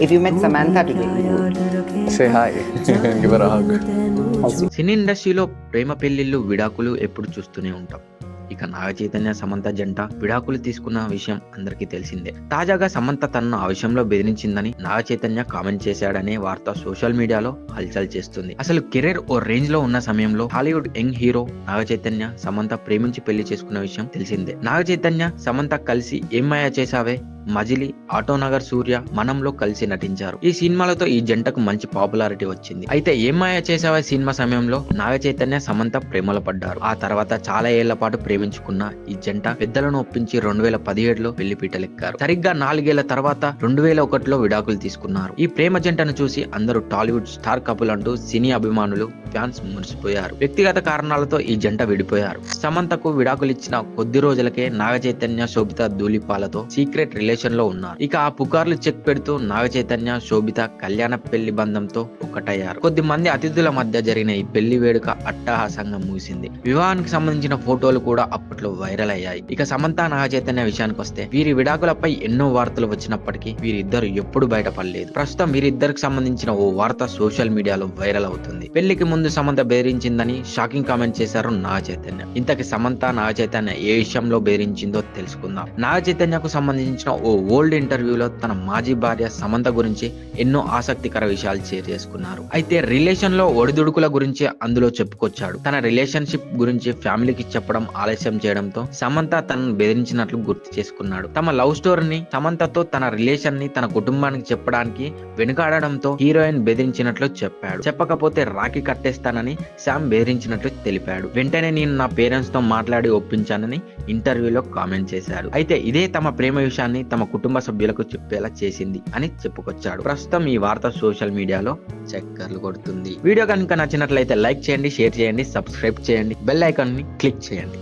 If you met Samantha today, you would. Say hi. Give her a hug. సినీ ఇండస్ట్రీలో ప్రేమ పెళ్ళిళ్ళు విడాకులు ఎప్పుడు చూస్తూనే ఉంటాం ఇక నాగ చైతన్య సమంత జంట విడాకులు తీసుకున్న విషయం అందరికీ తెలిసిందే తాజాగా సమంత తనను ఆ విషయంలో బెదిరించిందని నాగ చైతన్య కామెంట్ చేశాడనే వార్త సోషల్ మీడియాలో హల్చల్ చేస్తుంది అసలు కెరీర్ ఓ రేంజ్లో ఉన్న సమయంలో Hollywood young hero Naga Chaitanya Samantha ప్రేమించి పెళ్ళి చేసుకున్న విషయం తెలిసిందే నాగ చైతన్య సమంత కలిసి ఏమయ్యా చేసావే మజిలీ ఆటోనగర్ సూర్య మనంలో కలిసి నటించారు. ఈ సినిమాలతో ఈ జంటకు మంచి పాపులారిటీ వచ్చింది. అయితే ఏమాయ చేసావా సినిమా సమయంలో? నాగ చైతన్య సమంత ప్రేమలో పడ్డారు. ఆ తర్వాత చాలా ఏళ్ళ పాటు ప్రేమించుకున్న ఈ జంట పెద్దలను ఒప్పించి రెండు వేల పదిహేడులో పెళ్ళి పీటలెక్కారు. సరిగ్గా నాలుగేళ్ళ తర్వాత రెండు వేల ఒకటిలో విడాకులు తీసుకున్నారు. ఈ ప్రేమ జంటను చూసి అందరూ టాలీవుడ్ స్టార్ కపుల్ అంటూ సినీ అభిమానులు ఫ్యాన్స్ మురిసిపోయారు. వ్యక్తిగత కారణాలతో ఈ జంట విడిపోయారు. సమంతకు విడాకులు ఇచ్చిన కొద్ది రోజులకే నాగ చైతన్య శోభిత ధూళిపాలతో సీక్రెట్ రిలేషన్ లో ఉన్నారు. ఇక ఆ పుకార్లు చెక్ పెడుతూ నాగ చైతన్య శోభిత కళ్యాణ పెళ్ళి బంధంతో ఒక్కటయ్యారు కొద్ది మంది అతిథుల మధ్య జరిగిన ఈ పెళ్ళి వేడుక అట్టహాసంగా ముగిసింది. వివాహానికి సంబంధించిన ఫోటోలు కూడా అప్పట్లో వైరల్ అయ్యాయి. ఇక సమంత నాగ చైతన్య విషయానికి వస్తే వీరి విడాకులపై ఎన్నో వార్తలు వచ్చినప్పటికీ వీరిద్దరు ఎప్పుడు బయటపడలేదు. ప్రస్తుతం వీరిద్దరికి సంబంధించిన ఓ వార్త సోషల్ మీడియాలో వైరల్ అవుతుంది. పెళ్ళికి ముందు సమంత బెదిరించిందని షాకింగ్ కామెంట్ చేశారు నాగ చైతన్య. ఇంతకి సమంత నాగ చైతన్య ఏ విషయంలో బెదిరించిందో తెలుసుకుందాం. నాగ చైతన్యకు సంబంధించిన ఓ ఓల్డ్ ఇంటర్వ్యూలో తన మాజీ భార్య సమంత గురించి ఎన్నో ఆసక్తికర విషయాలు షేర్ చేసుకున్నారు. అయితే రిలేషన్లో ఒడిదుడుకుల గురించి అందులో చెప్పుకొచ్చాడు. తన రిలేషన్షిప్ గురించి ఫ్యామిలీకి చెప్పడం ఆలస్యం చేయడంతో సమంత తనను బెదిరించినట్లు గుర్తు చేసుకున్నాడు. తమ లవ్ స్టోరీని సమంతతో తన రిలేషన్ని తన కుటుంబానికి చెప్పడానికి వెనుకాడడంతో హీరోయిన్ బెదిరించినట్లు చెప్పాడు. చెప్పకపోతే రాఖీ కట్టేస్తానని శామ్ బెదిరించినట్లు తెలిపాడు. వెంటనే నేను నా పేరెంట్స్తో మాట్లాడి ఒప్పించానని ఇంటర్వ్యూలో కామెంట్ చేశారు. అయితే ఇదే తమ ప్రేమ విషయాన్ని తమ కుటుంబ సభ్యులకు చెప్పేలా చేసింది అని చెప్పుకొచ్చాడు. ప్రస్తుతం ఈ వార్త సోషల్ మీడియాలో చక్కర్లు కొడుతుంది. వీడియో కనుక నచ్చినట్లయితే లైక్ చేయండి షేర్ చేయండి సబ్స్క్రైబ్ చేయండి బెల్ ఐకాన్ని క్లిక్ చేయండి.